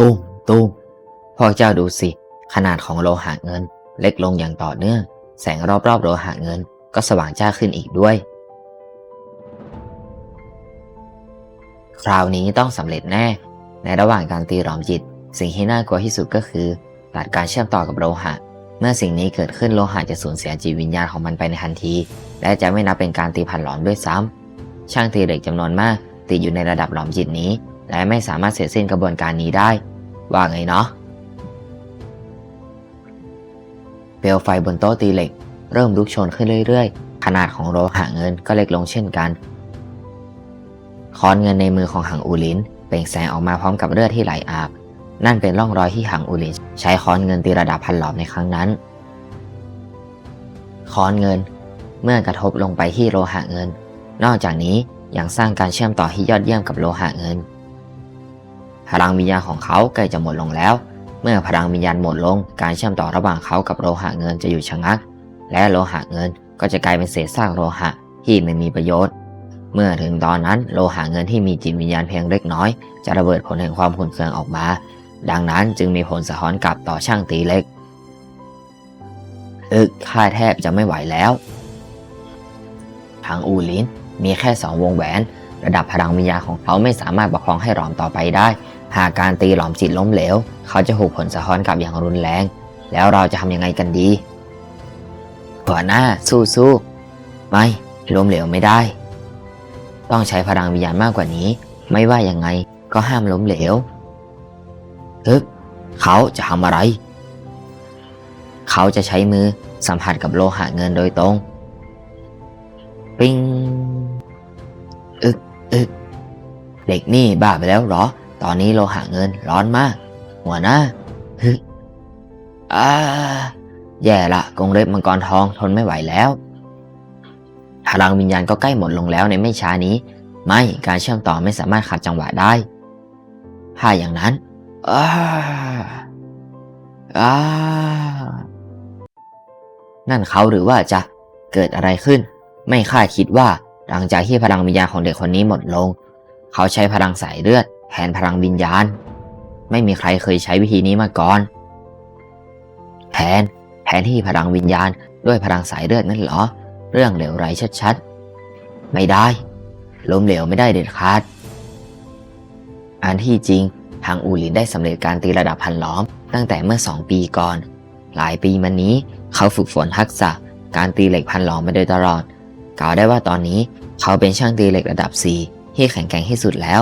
ตูมตูมพวกเจ้าดูสิ ขนาดของโลหะเงิน เล็กลงอย่างต่อเนื่อง แสงรอบๆโลหะเงิน ก็สว่างจ้าขึ้นอีกด้วย คราวนี้ต้องสำเร็จแน่ ในระหว่างการตีหลอมจิต สิ่งที่น่ากลัวที่สุดก็คือตัดการเชื่อมต่อกับโลหะ เมื่อสิ่งนี้เกิดขึ้นโลหะจะสูญเสียจิตวิญญาณของมันไปในทันที และจะไม่นับเป็นการตีพันหลอมด้วยซ้ำช่างตีเหล็กจำนวนมากติดอยู่ในระดับหลอมจิตนี้ และไม่สามารถเสร็จสิ้นกระบวนการนี้ได้ ว่าไงเนาะเปลวไฟบนโต๊ะตีเหล็ก เริ่มลุกโชนขึ้นเรื่อยๆ ขนาดของโลหะเงินก็เล็กลงเช่นกันค้อนเงินในมือของหังอูลินเปล่งแสงออกมาพร้อมกับเลือดที่ไหลอาบ นั่นเป็นร่องรอยที่หังอูลินใช้ค้อนเงินตีระดับพันหลอมในครั้งนั้นค้อนเงิน เมื่อกระทบลงไปที่โลหะเงิน นอกจากนี้ยังสร้างการเชื่อมต่อที่ยอดเยี่ยมกับโลหะเงิน พลังวิญญาณของเขาใกล้จะหมดลงแล้ว เมื่อพลังวิญญาณหมดลง การเชื่อมต่อระหว่างเขากับโลหะเงินจะอยู่ชะงัก และโลหะเงินก็จะกลายเป็นเศษซากโลหะที่ไม่มีประโยชน์ เมื่อถึงตอนนั้นโลหะเงินที่มีจิตวิญญาณเพียงเล็กน้อย จะระเบิดผลแห่งความขุ่นเคืองออกมา ดังนั้นจึงมีผลสะท้อนกลับต่อช่างตีเล็กอึกข้าแทบจะไม่ไหวแล้วทางอูลินมีแค่สองวงแหวน ระดับพลังวิญญาณของเขาไม่สามารถประคองให้หลอมต่อไปได้ หากการตีหลอมจิตล้มเหลว เขาจะถูกผลสะท้อนกลับอย่างรุนแรง แล้วเราจะทำยังไงกันดีหัวหน้าสู้สู้ไม่ล้มเหลวไม่ได้ ต้องใช้พลังวิญญาณมากกว่านี้ ไม่ว่ายังไงก็ห้ามล้มเหลวฮึบเขาจะทำอะไร เขาจะใช้มือสัมผัสกับโลหะเงินโดยตรง ปิ้ง อึกอึกเด็กนี่บ้าไปแล้วเหรอ ตอนนี้โลหะเงินร้อนมาก หัวหน้าฮึอ่าแย่ละกรงเล็บมังกรทองทนไม่ไหวแล้วพลังวิญญาณก็ใกล้หมดลงแล้วในไม่ช้านี้ ไม่การเชื่อมต่อไม่สามารถขัดจังหวะได้ ถ้าอย่างนั้นอาอานั่นเขาหรือว่าจะเกิดอะไรขึ้น ไม่คาดคิดว่าหลังจากที่พลังวิญญาณของเด็กคนนี้หมดลง เขาใช้พลังสายเลือด แทนพลังวิญญาณ ไม่มีใครเคยใช้วิธีนี้มาก่อนแทนแทนที่พลังวิญญาณด้วยพลังสายเลือดนั่นเหรอ เรื่องเหลวไหลชัดๆ ไม่ได้ ล้มเหลวไม่ได้เด็ดขาด อันที่จริงทางอูหลินได้สำเร็จการตีระดับพันล้อม ตั้งแต่เมื่อสองปีก่อน หลายปีมานี้เขาฝึกฝนทักษะการตีเหล็กพันล้อมมาโดยตลอด กล่าวได้ว่าตอนนี้เขาเป็นช่างตีเหล็กระดับ 4 ที่แข็งแกร่งที่สุดแล้ว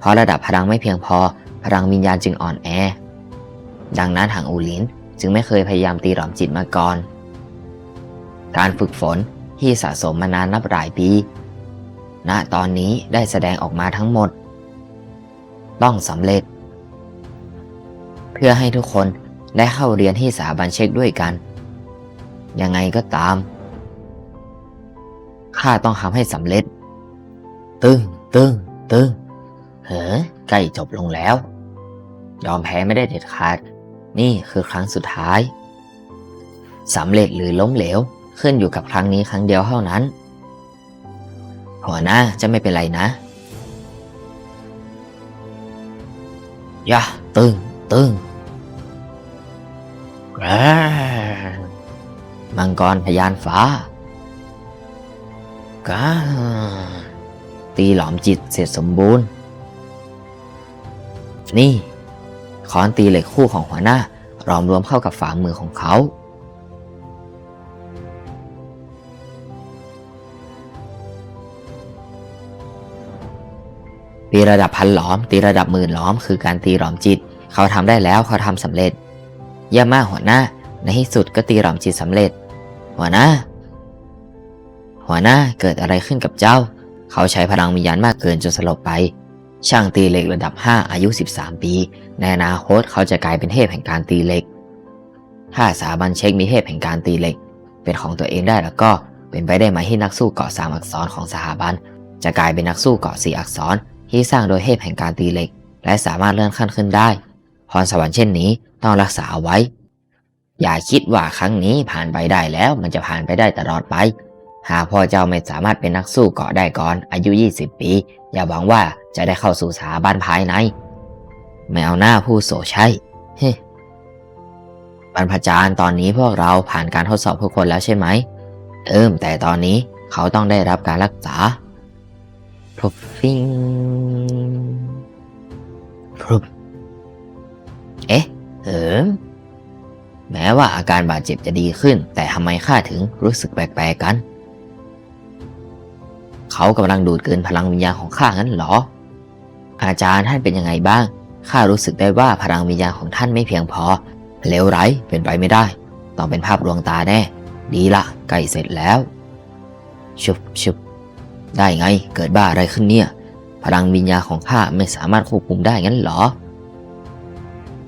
เพราะระดับพลังไม่เพียงพอ พลังวิญญาณจึงอ่อนแอ ดังนั้นทางอูหลินจึงไม่เคยพยายามตีหลอมจิตมาก่อน การฝึกฝนที่สะสมมานานนับหลายปี ณ ตอนนี้ได้แสดงออกมาทั้งหมด ต้องสำเร็จ เพื่อให้ทุกคนได้เข้าเรียนที่สถาบันเช็คด้วยกัน ยังไงก็ตาม ข้าต้องทำให้สำเร็จ ตึงตึงตึง เฮ้อใกล้จบลงแล้ว ยอมแพ้ไม่ได้เด็ดขาด นี่คือครั้งสุดท้ายสำเร็จหรือล้มเหลว ขึ้นอยู่กับครั้งนี้ครั้งเดียวเท่านั้น หัวหน้าจะไม่เป็นไรนะยะตึงตึงมังกรพยานฟ้ากาตีหลอมจิตเสร็จสมบูรณ์ นี่ค้อนตีเหล็กคู่ของหัวหน้ารอมรวมเข้ากับฝ่ามือของเขา ตีระดับพันหลอม ตีระดับหมื่นหลอม คือการตีหลอมจิต เขาทำได้แล้วเขาทำสำเร็จเยี่ยมมากหัวหน้า ในที่สุดก็ตีหลอมจิตสำเร็จ หัวหน้า หัวหน้าเกิดอะไรขึ้นกับเจ้า เขาใช้พลังวิญญาณมากเกินจนสลบไป ช่างตีเหล็กระดับ 5 อายุ 13 ปี ในอนาคตเขาจะกลายเป็นเทพแห่งการตีเหล็ก ถ้าสถาบันเช็คมีเทพแห่งการตีเหล็ก เป็นของตัวเองได้แล้วก็เป็นไปได้ไหมที่นักสู้เกาะสามอักษรของสถาบันจะกลายเป็นนักสู้เกาะสี่อักษรที่สร้างโดยเทพแห่งการตีเหล็ก และสามารถเลื่อนขั้นขึ้นได้ พรสวรรค์เช่นนี้ต้องรักษาเอาไว้ อย่าคิดว่าครั้งนี้ผ่านไปได้แล้วมันจะผ่านไปได้ตลอดไป หากพ่อเจ้าไม่สามารถเป็นนักสู้เกาะได้ก่อนอายุ 20 ปี อย่าหวังว่าจะได้เข้าสู่สถาบันภายใน ไม่เอาหน้าพูดโสใช่เฮ้บรรพจารย์ตอนนี้พวกเราผ่านการทดสอบทุกคนแล้วใช่ไหม เอิมแต่ตอนนี้เขาต้องได้รับการรักษาพรบฟิงพรบเอ๊ะ เอิมแม้ว่าอาการบาดเจ็บจะดีขึ้น แต่ทำไมข้าถึงรู้สึกแปลกๆกัน เขากำลังดูดเกินพลังวิญญาณของข้างั้นหรอ อาจารย์ท่านเป็นยังไงบ้าง ข้ารู้สึกได้ว่าพลังวิญญาณของท่านไม่เพียงพอเลวไร้เป็นไปไม่ได้ ต้องเป็นภาพลวงตาแน่ ดีละใกล้เสร็จแล้ว ชุบชุบได้ไง เกิดบ้าอะไรขึ้นเนี่ย พลังวิญญาณของข้าไม่สามารถควบคุมได้งั้นหรอ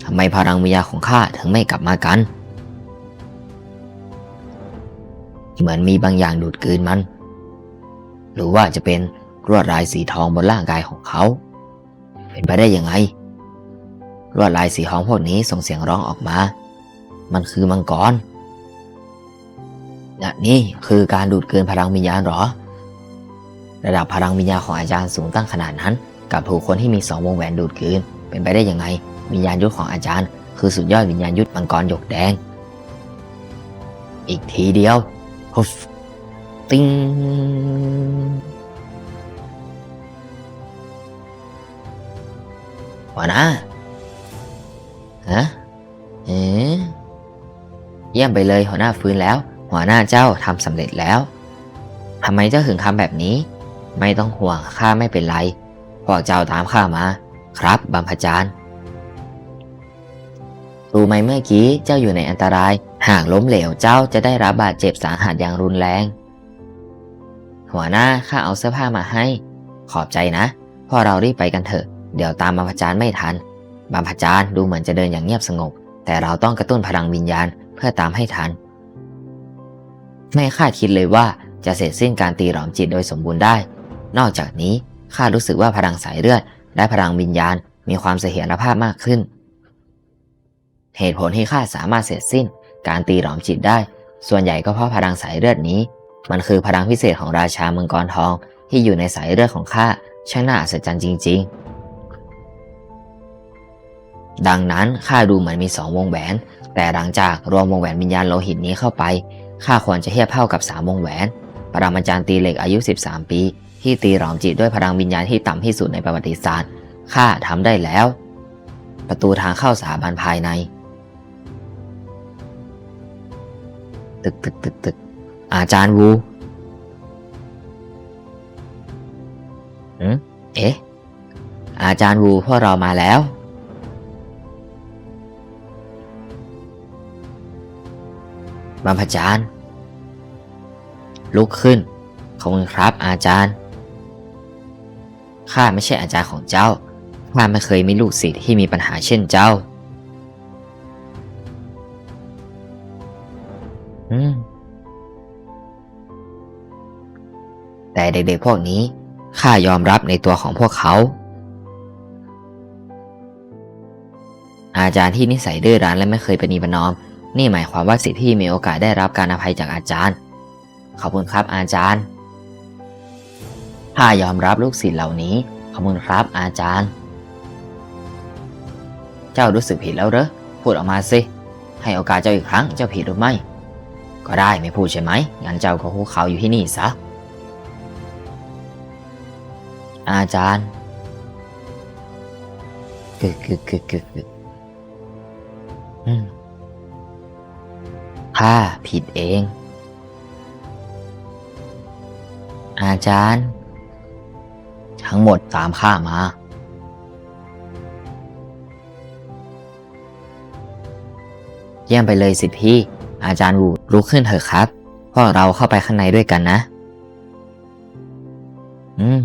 ทำไมพลังวิญญาณของข้าถึงไม่กลับมากัน เหมือนมีบางอย่างดูดกลืนมัน หรือว่าจะเป็นลวดลายสีทองบนร่างกายของเขา เป็นไปได้ยังไงลวดลายสีทองพวกนี้ส่งเสียงร้องออกมา มันคือมังกรนี่คือการดูดกลืนพลังวิญญาณหรอ ระดับพลังวิญญาณของอาจารย์สูงตั้งขนาดนั้น กับถูกคนที่มีสองวงแหวนดูดกลืนเป็นไปได้ยังไง วิญญาณยุทธของอาจารย์ คือสุดยอดวิญญาณยุทธมังกรหยกแดง อีกทีเดียวฮุฟ ติงหัวหน้าฮะเอ๊ะเยี่ยมไปเลยหัวหน้าฟื้นแล้ว หัวหน้าเจ้าทำสำเร็จแล้วทำไมเจ้าถึงทำแบบนี้ ไม่ต้องห่วงข้าไม่เป็นไรพวกเจ้าตามข้ามา ครับบัมพจารย์รู้ไหมเมื่อกี้เจ้าอยู่ในอันตราย หากล้มเหลวเจ้าจะได้รับบาดเจ็บสาหัสอย่างรุนแรง หัวหน้าข้าเอาเสื้อผ้ามาให้ ขอบใจนะพอเรารีบไปกันเถอะ เดี๋ยวตามบัมพจารย์ไม่ทันบัมพจารย์ดูเหมือนจะเดินอย่างเงียบสงบ แต่เราต้องกระตุ้นพลังวิญญาณเพื่อตามให้ทัน ไม่คาดคิดเลยว่าจะเสร็จสิ้นการตีหลอมจิตโดยสมบูรณ์ได้ นอกจากนี้ข้ารู้สึกว่าพลังสายเลือด และพลังวิญญาณมีความเสถียรภาพมากขึ้น เหตุผลที่ข้าสามารถเสร็จสิ้น การตีหลอมจิตได้ ส่วนใหญ่ก็เพราะพลังสายเลือดนี้ มันคือพลังพิเศษของราชามังกรทองที่อยู่ในสายเลือดของข้าช่างน่าอัศจรรย์จริง ๆ ดังนั้นข้าดูเหมือนมีสองวงแหวน แต่หลังจากรวมวงแหวนวิญญาณโลหิตนี้เข้าไปข้าควรจะเทียบเท่ากับสามวงแหวน ปรมาจารย์ตีเหล็กอายุ 13 ปี ที่ตีหลอมจิตด้วยพลังวิญญาณที่ต่ำที่สุดในประวัติศาสตร์ข้าทำได้แล้ว ประตูทางเข้าสถาบันภายใน ตึกตึกตึกตึก อาจารย์วูหืมเอ๊ะ อาจารย์วูพวกเรามาแล้ว บัมพจารย์ ลุกขึ้น ขอบคุณครับอาจารย์ ข้าไม่ใช่อาจารย์ของเจ้า ข้าไม่เคยมีลูกศิษย์ที่มีปัญหาเช่นเจ้า อืม แต่เด็กๆพวกนี้ข้ายอมรับในตัวของพวกเขา อาจารย์ที่นิสัยดื้อรั้นและไม่เคยปณีประนอม นี่หมายความว่าสิทธิ์ที่มีโอกาสได้รับการอภัยจากอาจารย์ ขอบคุณครับอาจารย์ข้ายอมรับลูกศิษย์เหล่านี้ ขอบคุณครับอาจารย์ เจ้ารู้สึกผิดแล้วเหรอพูดออกมาสิ ให้โอกาสเจ้าอีกครั้งเจ้าผิดหรือไม่ ก็ได้ไม่พูดใช่ไหมงั้นเจ้าก็คุกเข่าอยู่ที่นี่ซะ อาจารย์กึกกึกกึกกึกกึกอืมข้าผิดเอง อาจารย์ ทั้งหมดตามข้ามา เยี่ยมไปเลยสิพี่ อาจารย์วูลุกขึ้นเถอะครับพวกเราเข้าไปข้างในด้วยกันนะ อืม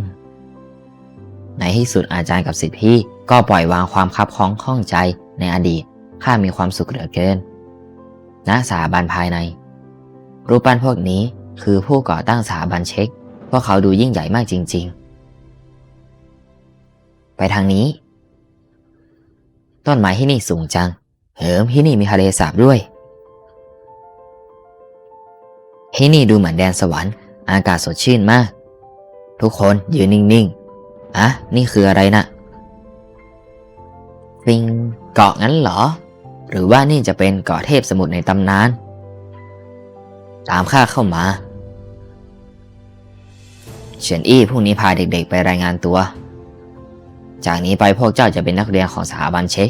ในที่สุดอาจารย์กับสิทธิพี่ ก็ปล่อยวางความคับข้องข้องใจในอดีตข้ามีความสุขเหลือเกินณสถาบันภายใน รูปปั้นพวกนี้คือผู้ก่อตั้งสถาบันเช็คพวกเขาดูยิ่งใหญ่มากจริง ๆ ไปทางนี้ ต้นไม้ที่นี่สูงจัง เหิมที่นี่มีทะเลสาบด้วย ที่นี่ดูเหมือนแดนสวรรค์ อากาศสดชื่นมาก ทุกคนยืนนิ่งๆ อะนี่คืออะไรนะปิงเกาะงั้นเหรอ หรือว่านี่จะเป็นเกาะเทพสมุทรในตำนาน ตามข้าเข้ามาเฉินอี้พรุ่งนี้พาเด็กๆไปรายงานตัว จากนี้ไปพวกเจ้าจะเป็นนักเรียนของสถาบันเช็ค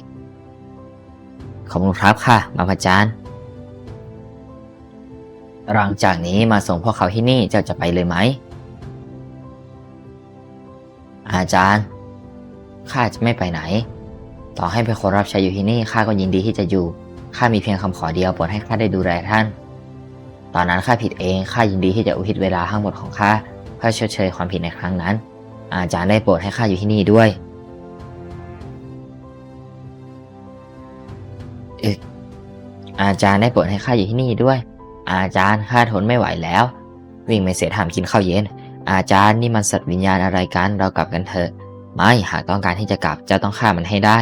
ขอบคุณครับค่ะมาพจารย์หลังจากนี้มาส่งพวกเขาที่นี่เจ้าจะไปเลยไหม อาจารย์ ข้าจะไม่ไปไหน ต่อให้เป็นคนรับใช้อยู่ที่นี่ข้าก็ยินดีที่จะอยู่ ข้ามีเพียงคำขอเดียวโปรดให้ข้าได้ดูแลท่าน ตอนนั้นข้าผิดเอง ข้ายินดีที่จะอุทิศเวลาทั้งหมดของข้าเพื่อชดเชยความผิดในครั้งนั้น อาจารย์ได้โปรดให้ข้าอยู่ที่นี่ด้วยอึกอาจารย์ได้โปรดให้ข้าอยู่ที่นี่ด้วย อาจารย์ข้าทนไม่ไหวแล้ว วิ่งไม่เสร็จหามกินข้าวเย็น อาจารย์นี่มันสัตว์วิญญาณอะไรกันเรากลับกันเถอะ ไม่หากต้องการที่จะกลับเจ้าต้องฆ่ามันให้ได้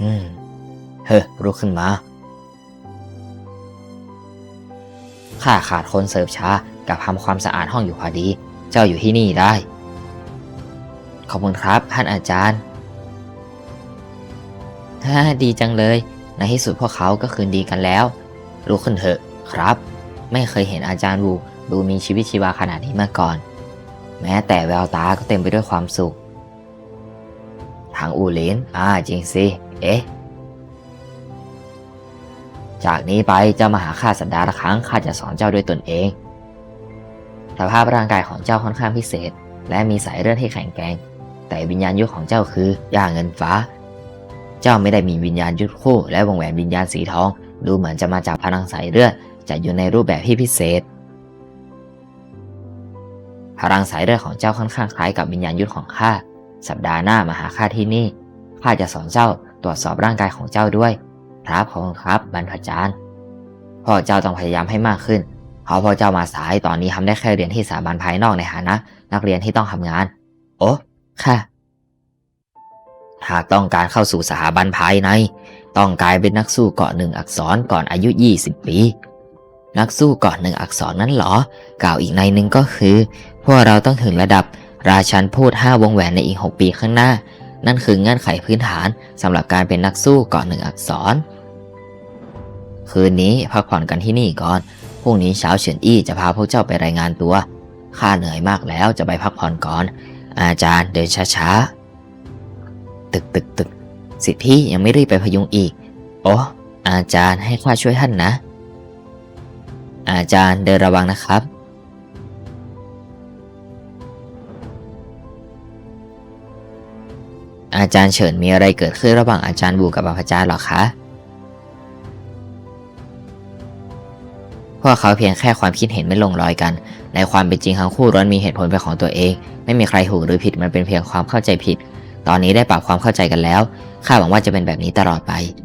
อืม เฮ้ลุกขึ้นมาข้าขาดคนเสิร์ฟช้ากับทำความสะอาดห้องอยู่พอดี เจ้าอยู่ที่นี่ได้ ขอบคุณครับท่านอาจารย์ฮ่าดีจังเลย ในที่สุดพวกเขาก็คืนดีกันแล้วลุกขึ้นเถอะครับ ไม่เคยเห็นอาจารย์วูดูมีชีวิตชีวาขนาดนี้มาก่อน แม้แต่แววตาก็เต็มไปด้วยความสุข ทางอูหลินอ่าจริงสิ เอ๊ะ จากนี้ไปเจ้ามาหาข้าสัปดาห์ละครั้งข้าจะสอนเจ้าด้วยตนเอง สภาพร่างกายของเจ้าค่อนข้างพิเศษ และมีสายเลือดที่แข็งแกร่ง แต่วิญญาณยุทธของเจ้าคือย่าเงินฟ้า เจ้าไม่ได้มีวิญญาณยุทธคู่ และวงแหวนวิญญาณสีทอง ดูเหมือนจะมาจากพลังสายเลือด จะอยู่ในรูปแบบที่พิเศษ พลังสายเลือดของเจ้าค่อนข้างคล้ายกับวิญญาณยุทธของข้า สัปดาห์หน้ามาหาข้าที่นี่ ข้าจะสอนเจ้าตรวจสอบร่างกายของเจ้าด้วยครับขอบคุณครับบรรพจารย์ พ่อเจ้าต้องพยายามให้มากขึ้นเพราะพ่อเจ้ามาสายตอนนี้ทำได้แค่เรียนที่สถาบันภายนอกในฐานะ นักเรียนที่ต้องทำงาน โอ้ค่ะหากต้องการเข้าสู่สถาบันภายใน ต้องกลายเป็นนักสู้เกาะหนึ่งอักษรก่อนอายุ 20 ปี นักสู้เกาะหนึ่งอักษรนั้นเหรอ กล่าวอีกในหนึ่งก็คือ พวกเราต้องถึงระดับราชันพูด 5 วงแหวนในอีก 6 ปีข้างหน้า นั่นคือเงื่อนไขพื้นฐานสำหรับการเป็นนักสู้เกาะหนึ่งอักษร คืนนี้พักผ่อนกันที่นี่ก่อน พรุ่งนี้เช้าเฉินอี้จะพาพวกเจ้าไปรายงานตัว ข้าเหนื่อยมากแล้วจะไปพักผ่อนก่อน อาจารย์เดินช้าๆ ตึกตึกตึกสิทธิ์พี่ยังไม่รีบไปพยุงอีก โอ้อาจารย์ให้ข้าช่วยท่านนะ อาจารย์เดินระวังนะครับ อาจารย์เฉินมีอะไรเกิดขึ้นระหว่างอาจารย์บูกับอาจารย์หรอคะพวกเขาเพียงแค่ความคิดเห็นไม่ลงรอยกัน ในความเป็นจริงทั้งคู่ล้วนมีเหตุผลเป็นของตัวเอง ไม่มีใครถูกหรือผิดมันเป็นเพียงความเข้าใจผิด ตอนนี้ได้ปรับความเข้าใจกันแล้ว ข้าหวังว่าจะเป็นแบบนี้ตลอดไป